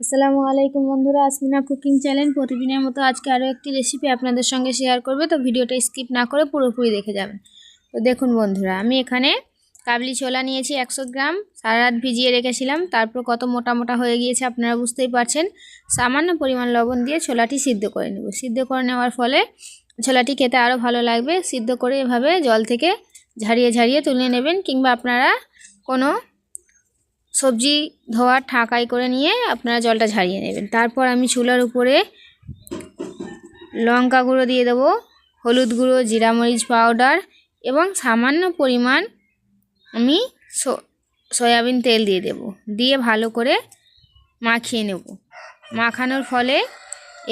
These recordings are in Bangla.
আসসালামু আলাইকুম বন্ধুরা, আসমিনা কুকিং চ্যানেল। প্রতিদিনের মতো আজকে আরও একটি রেসিপি আপনাদের সঙ্গে শেয়ার করবে। তো ভিডিওটা স্কিপ না করে পুরোপুরি দেখে যাবেন। তো দেখুন বন্ধুরা, আমি এখানে কাবলি ছোলা নিয়েছি একশো গ্রাম। সারা রাত ভিজিয়ে রেখেছিলাম। তারপর কত মোটা মোটা হয়ে গিয়েছে আপনারা বুঝতেই পারছেন। সামান্য পরিমাণ লবণ দিয়ে ছোলাটি সিদ্ধ করে নেব। সিদ্ধ করে নেওয়ার ফলে ছোলাটি খেতে আরও ভালো লাগবে। সিদ্ধ করে এভাবে জল থেকে ঝারিয়ে ঝারিয়ে তুলে নেবেন কিংবা আপনারা কোনো সবজি ধোয়ার ঠাকাই করে নিয়ে আপনারা জলটা ঝারিয়ে নেবেন। তারপর আমি চুলার উপরে লঙ্কা গুঁড়ো দিয়ে দেবো, হলুদ গুঁড়ো জিরা মরিচ পাউডার এবং সামান্য পরিমাণ আমি সয়াবিন তেল দিয়ে দেব। দিয়ে ভালো করে মাখিয়ে নেব। মাখানোর ফলে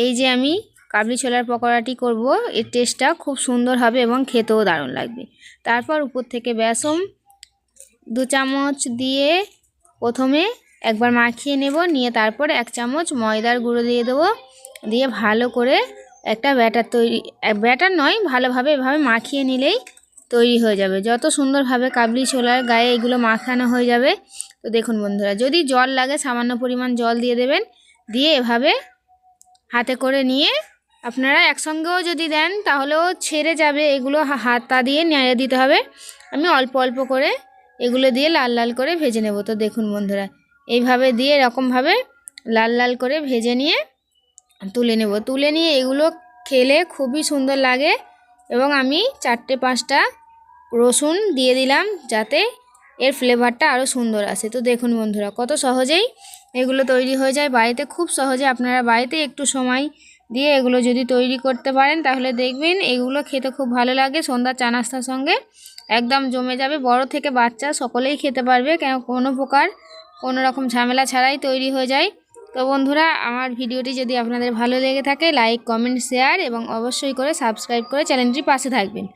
এই যে আমি কাবলি ছোলার পকোড়াটি করব, এর টেস্টটা খুব সুন্দর হবে এবং খেতেও দারুণ লাগবে। তারপর উপর থেকে বেসম দু চামচ দিয়ে প্রথমে একবার মাখিয়ে নেব, নিয়ে তারপর এক চামচ ময়দার গুঁড়ো দিয়ে দেবো। দিয়ে ভালো করে একটা ব্যাটার তৈরি ব্যাটার নয়, ভালোভাবে এভাবে মাখিয়ে নিলেই তৈরি হয়ে যাবে। যত সুন্দরভাবে কাবলি ছোলার গায়ে এগুলো মাখানো হয়ে যাবে, তো দেখুন বন্ধুরা, যদি জল লাগে, সামান্য পরিমাণ জল দিয়ে দেবেন। দিয়ে এভাবে হাতে করে নিয়ে আপনারা একসঙ্গেও যদি দেন, তাহলেও ছেড়ে যাবে এগুলো হাতা দিয়ে নেড়ে দিতে হবে। আমি অল্প অল্প করে এগুলো দিয়ে লাল লাল করে ভেজে নেব। তো দেখুন বন্ধুরা, এইভাবে দিয়ে এরকমভাবে লাল লাল করে ভেজে নিয়ে তুলে নেব। তুলে নিয়ে এগুলো খেলে খুবই সুন্দর লাগে এবং আমি চারটে পাঁচটা রসুন দিয়ে দিলাম যাতে এর ফ্লেভারটা আরও সুন্দর আসে। তো দেখুন বন্ধুরা, কত সহজেই এগুলো তৈরি হয়ে যায়। বাড়িতে খুব সহজে আপনারা বাড়িতে একটু সময় দিয়ে এগুলো যদি তৈরি করতে পারেন, তাহলে দেখবেন এগুলো খেতে খুব ভালো লাগে সন্ধ্যার চা নাস্তার সঙ্গে। একদম জমে যাবে। বড় থেকে বাচ্চা সকলেই খেতে পারবে। কেন, কোনো প্রকার কোনো রকম ঝামেলা ছাড়াই তৈরি হয়ে যায়। তো বন্ধুরা, আমার ভিডিওটি যদি আপনাদের ভালো লেগে থাকে, লাইক, কমেন্ট, শেয়ার এবং অবশ্যই করে সাবস্ক্রাইব করে চ্যানেলটির পাশে থাকবেন।